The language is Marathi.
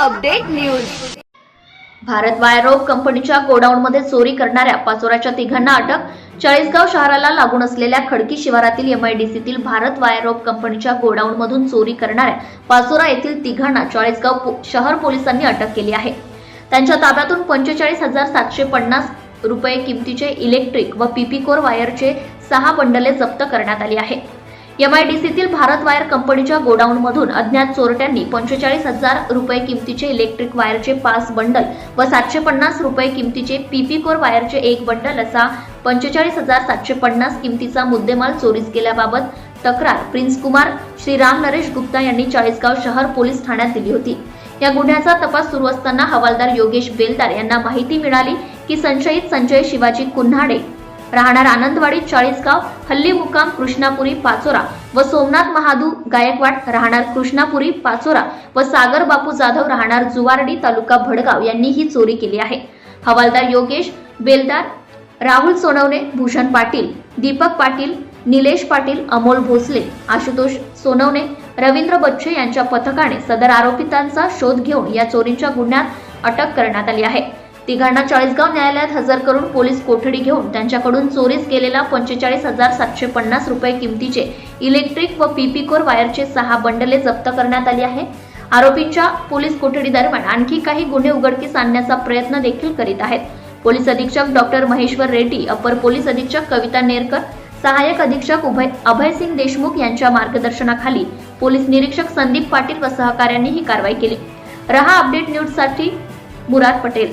Update news. भारत वायर कंपनीच्या गोडाऊनमध्ये चोरी करणाऱ्या पाचोराच्या तिघांना अटक. चाळीसगाव शहराला लागून असलेल्या खडकी शिवारातील एमआयडीसीतील भारत वायर कंपनीच्या गोडाऊनमधून चोरी करणाऱ्या पाचोरा येथील तिघांना चाळीसगाव पो- शहर पोलिसांनी अटक केली आहे. त्यांच्या ताब्यातून पंचेचाळीस हजार सातशे पन्नास रुपये किमतीचे इलेक्ट्रिक व पीपीकोर वायरचे सहा बंडले जप्त करण्यात आली आहे. एमआयडीसीतील भारत वायर कंपनीच्या गोडाऊनमधून अज्ञात चोरट्यांनी पंचेचाळीस हजार रुपये किमतीचे इलेक्ट्रिक वायरचे पाच बंडल व सातशे पन्नास रुपये किमतीचे पीपी कोर वायरचे एक बंडल असा पंचेचाळीस हजार सातशे पन्नास किमतीचा मुद्देमाल चोरीस केल्याबाबत तक्रार प्रिन्स कुमार श्री राम नरेश गुप्ता यांनी चाळीसगाव शहर पोलीस ठाण्यात दिली होती. या गुन्ह्याचा तपास सुरू असताना हवालदार योगेश बेलदार यांना माहिती मिळाली की संशयित संजय शिवाजी कुन्हाडे राहणार आनंदवाडी चाळीसगाव हल्ली मुकाम कृष्णापुरी पाचोरा व सोमनाथ महादू गायकवाड राहणार कृष्णापुरी पाचोरा व सागर बापू जाधव राहणार जुवारडी तालुका भडगाव यांनी ही चोरी केली आहे. हवालदार योगेश बेलदार राहुल सोनवणे भूषण पाटील दीपक पाटील निलेश पाटील अमोल भोसले आशुतोष सोनवणे रवींद्र बच्चे यांच्या पथकाने सदर आरोपितांचा शोध घेऊन या चोरीच्या गुन्ह्यात अटक करण्यात आली आहे. तिघांना चाळीसगाव न्यायालयात हजर करून पोलीस कोठडी घेऊन त्यांच्याकडून चोरीस गेलेला पंचेचाळीस हजार सातशे पन्नास रुपये किमतीचे इलेक्ट्रिक व पीपीकोर वायरचे सहा बंडले जप्त करण्यात आली आहे. आरोपींच्या पोलीस कोठडी दरम्यान आणखी काही गुन्हे उघडकीस आणण्याचा प्रयत्न देखील करीत आहेत. पोलीस अधीक्षक डॉक्टर महेश्वर रेड्डी अपर पोलीस अधीक्षक कविता नेरकर सहाय्यक अधीक्षक उभय अभयसिंग देशमुख यांच्या मार्गदर्शनाखाली पोलीस निरीक्षक संदीप पाटील व सहकाऱ्यांनी ही कारवाई केली. रहा अपडेट न्यूजसाठी मुराद पटेल.